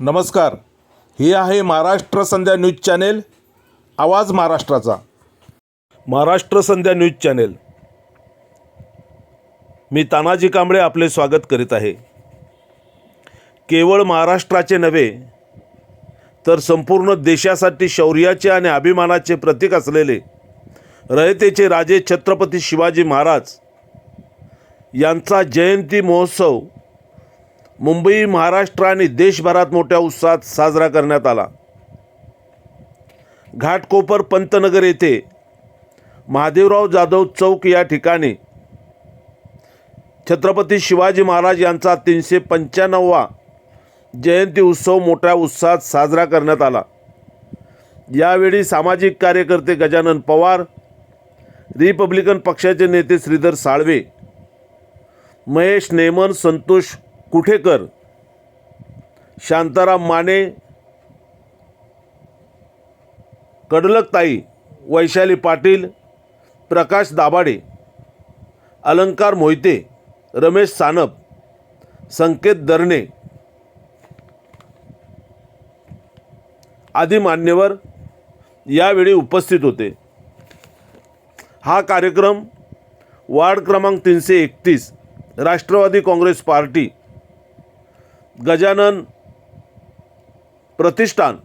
नमस्कार. हे आहे महाराष्ट्र संध्या न्यूज चॅनेल. आवाज महाराष्ट्राचा. Maharashtra Sandhya news channel. मी तानाजी कांबळे आपले स्वागत करीत आहे. केवळ महाराष्ट्राचे नव्हे तर संपूर्ण देशासाठी शौर्याचे आणि अभिमानाचे प्रतीक असलेले रयतेचे राजे छत्रपती शिवाजी महाराज यांचा जयंती महोत्सव मुंबई महाराष्ट्र आणि देशभरात मोठ्या उत्साहात साजरा करण्यात आला. घाटकोपर पंतनगर येथे महादेवराव जाधव चौक या ठिकाणी छत्रपती शिवाजी महाराज यांचा तीनशे पंच्याण्णववा जयंती उत्सव मोठ्या उत्साहात साजरा करण्यात आला. यावेळी सामाजिक कार्यकर्ते गजानन पवार रिपब्लिकन पक्षाचे नेते श्रीधर साळवे महेश नेमन संतोष कुठेकर शांताराम माने कडलकताई वैशाली पाटील प्रकाश दाभाडे अलंकार मोहिते रमेश सानप संकेत दरणे आदी मान्यवर यावेळी उपस्थित होते. हा कार्यक्रम वार्ड क्रमांक तीनशे एकतीस राष्ट्रवादी काँग्रेस पार्टी गजानन प्रतिष्ठान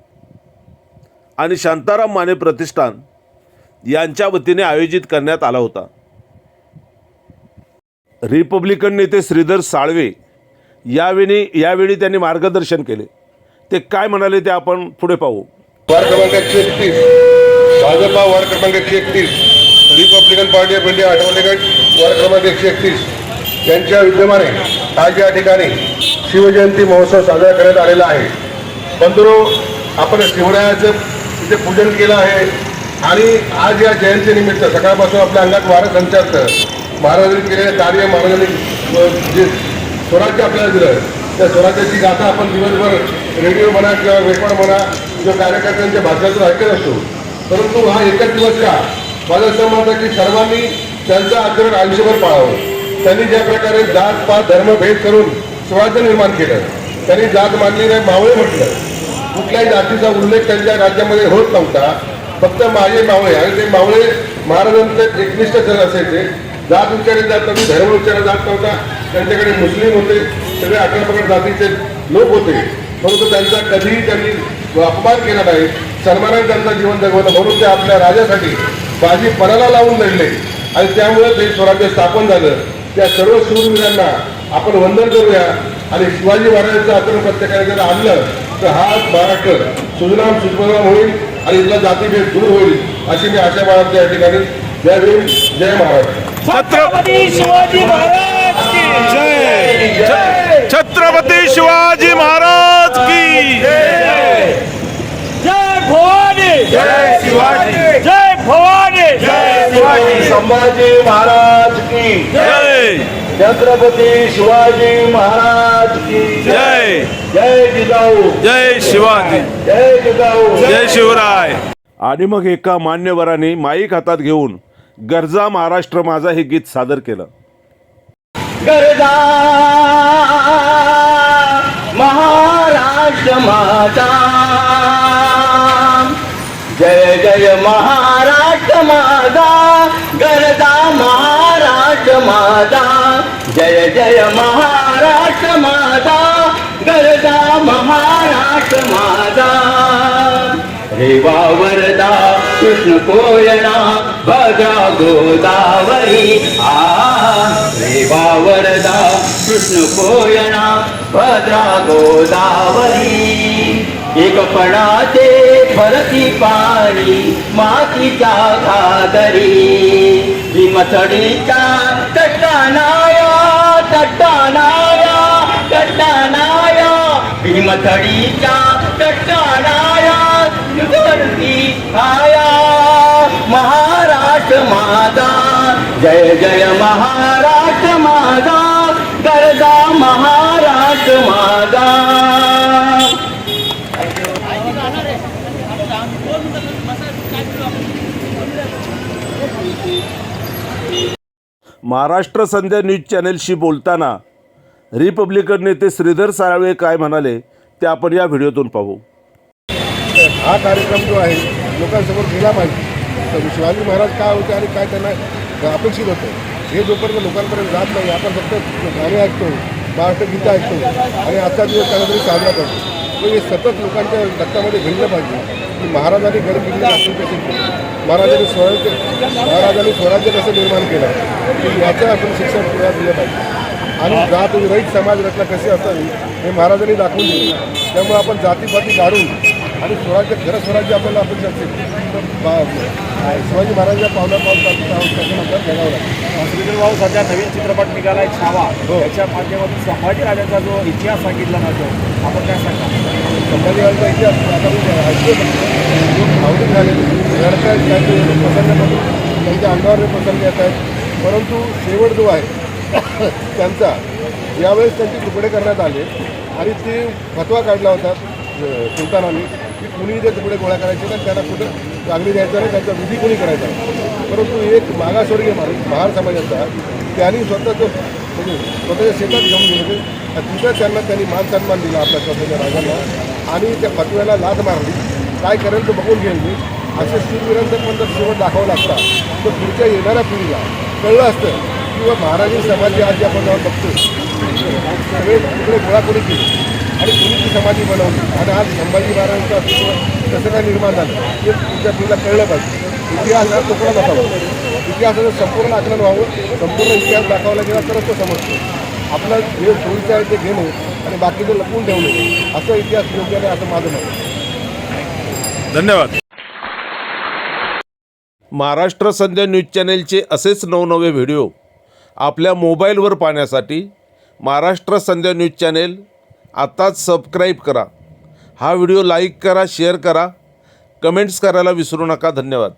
आणि शांताराम माने प्रतिष्ठान यांच्या वतीने आयोजित करण्यात आला होता. रिपब्लिकन नेते श्रीधर साळवे यावेळी यावेळी त्यांनी मार्गदर्शन केले. ते काय म्हणाले ते आपण पुढे पाहू. वार्ड क्रमांक एकशे एकतीस. भाजपा वार्ड क्रमांक एकशे एकतीस. Republican party of India Athawale गट वार्ड क्रमांक एकशे एकतीस. यांच्या विद्यमाने आज या ठिकाणी शिवजयंती महोत्सव साजरा करण्यात आलेला आहे. बंधुरो आपण शिवरायाचं इथे पूजन केलं आहे. आणि आज या जयंतीनिमित्त सकाळपासून आपल्या अंगात वारं संचारतं. महाराजांनी केलेलं कार्य महाराजांनी जे स्वराज्य आपल्याला दिलं त्या स्वराज्याची गाथा आपण दिवसभर रेडिओ म्हणा किंवा वेपण म्हणा किंवा कार्यकर्त्यांच्या भाषणातून ऐकत असतो. परंतु हा एकच दिवस का? माझं असं म्हणतं की सर्वांनी त्यांचं आचरण आयुष्यभर पाळावं. त्यांनी ज्या प्रकारे जात पात धर्मभेद करून स्वराज्य निर्माण केलं. त्यांनी जात मानली नाही मावळे म्हटलं. कुठल्याही जातीचा उल्लेख त्यांच्या राज्यामध्ये होत नव्हता. फक्त माझे मावळे. आणि ते मावळे महाराजांचे एकनिष्ठ जर असायचे. जात उच्चारले जात नव्हती धर्म उच्चारला जात नव्हता. त्यांच्याकडे मुस्लिम होते. सगळे अकरा जातीचे लोक होते. परंतु त्यांचा कधीही त्यांनी अपमान केला नाही. सन्मानाने त्यांचं जीवन जगवलं. म्हणून ते आपल्या राजासाठी बाजी पणाला लावून लढले. आणि त्यामुळे ते स्वराज्य स्थापन झालं. त्या सर्व शूरवीरांना आपण वंदन करूया. आणि शिवाजी महाराजांचं आचरण प्रत्येकाने जर आणलं तर हा महाराष्ट्र सुजनाम सुजनाम होईल आणि इथला जातीभेद दूर होईल अशी मी आशा बाळगते या ठिकाणी. जय भीम जय महाराष्ट्र. छत्रपती शिवाजी महाराज की जय. छत्रपती शिवाजी महाराज की जय. भवानी. जय शिवाजी. जय भवानी. संभाजी महाराज की जय. छत्रपती शिवाजी महाराज की जय। जय। जिजाऊ। जय शिवाजी। जय जिजाऊ। जय शिवराय। आणि मग एका मान्यवरांनी माईक हातात घेऊन गरजा महाराष्ट्र माझा हे गीत सादर केलं. गरजा महाराष्ट्र माझा. जय जय महाराष्ट्र माझा. गरजा महाराष्ट्र माझा जय जय महाराष्ट्र माझा गरजा महाराष्ट्र माझा रेवा वरदा कृष्ण कोयना भद्रा गोदावरी. आ रेवा वरदा कृष्ण कोयना भद्रा गोदावरी. एकपणाचे फरती पाणी मातीच्या घागरी भीमथडीच्या तटानाया तटानाया तटानाया भीमथडीच्या तटानाया युगवर्ती आया महाराष्ट्र माझा जय जय महाराष्ट्र माझा गरजा महाराष्ट्र माझा महाराष्ट्र संध्या न्यूज चॅनेलशी बोलताना रिपब्लिकन नेते श्रीधर साळवे काय म्हणाले ते आपण या व्हिडिओतून पाहू. हा कार्यक्रम जो आहे लोकांसमोर गेला पाहिजे. तर शिवाजी महाराज काय होते आणि काय त्यांना अपेक्षित होतं हे जोपर्यंत लोकांपर्यंत जात नाही आपण फक्त गाणे ऐकतो महाराष्ट्र गीतं ऐकतो आणि आजचा दिवस काहीतरी साजरा करतो. हे सतत लोकांच्या रक्तामध्ये घडलं पाहिजे. की महाराजांनी गड किल्ले राखून महाराजांनी स्वराज्य महाराजांनी स्वराज्य कसं निर्माण केलं की याचं आपण शिक्षण पुण्यात दिलं पाहिजे. आणि जात रहित समाज रचना कशी असावी हे महाराजांनी दाखवून दिले. त्यामुळे आपण जातीपाती काढून आणि स्वराज्य खरं स्वराज्य आपल्याला अपेक्षा बा- शिवाजी महाराजांच्या पावला पाऊल जगावं लागेल. भाऊ सध्या नवीन चित्रपट निघाला आहे छावा. हो. त्याच्या माध्यमातून संभाजी राजांचा जो इतिहास सांगितला जातो आपण काय सांगा संभाजीराजांचा इतिहास आता मी ऐकतो भावनिक झाले रडत आहेत त्यांचे प्रसंगामधून त्यांच्या अंगावर प्रसंग येत आहेत. परंतु शेवट जो आहे त्यांचा यावेळेस त्यांचे तुकडे करण्यात आले आणि ते फतवा काढला होता सुलतानाने. की कुणी जे तुकडे गोळा करायचे तर त्यांना कुठं चांगली द्यायचं नाही त्यांचा विधी कोणी करायचा? परंतु एक मागासवर्गीय माणूस महार समाजाचा त्यांनी स्वतःचं म्हणजे स्वतःच्या शेतात घेऊन गेले होते. तिथं त्यांना त्यांनी मान सन्मान दिला आपल्या स्वतःच्या राजांना. आणि त्या फतव्याला लाद मारली. काय करेल तो बघून घेईल मी. असे शूरवीरांचं पण जर शेवट दाखवला असता तर पुढच्या येणाऱ्या पिढीला कळलं असतं किंवा महाराजी समाधी आज आपण जेव्हा बघतो सगळे तिकडे गोळा कोणी आणि कोणी ती समाधी बनवली? आणि आज संभाजी महाराजांचं अस्तित्व कसं काय निर्माण झालं? हे तुमच्या पिढीला कळलं पाहिजे. इतिहास हा तुकडा दाखवा इतिहासाचं संपूर्ण आकलन व्हावं. संपूर्ण इतिहास दाखवला गेला तरच तो समजतो. आपलं जे सोयीचं आहे ते घेणे आणि बाकीचं लपवून ठेवणे. असं इतिहास योग्य नाही असं माझं मत धन्यवाद. महाराष्ट्र संध्या न्यूज चॅनेलचे असेच नवनवे व्हिडिओ आपल्या मोबाईलवर पाहण्यासाठी महाराष्ट्र संध्या न्यूज चॅनेल आत्ताच सबस्क्राईब करा. हा व्हिडिओ लाईक करा शेअर करा. कमेंट्स करायला विसरू नका. धन्यवाद.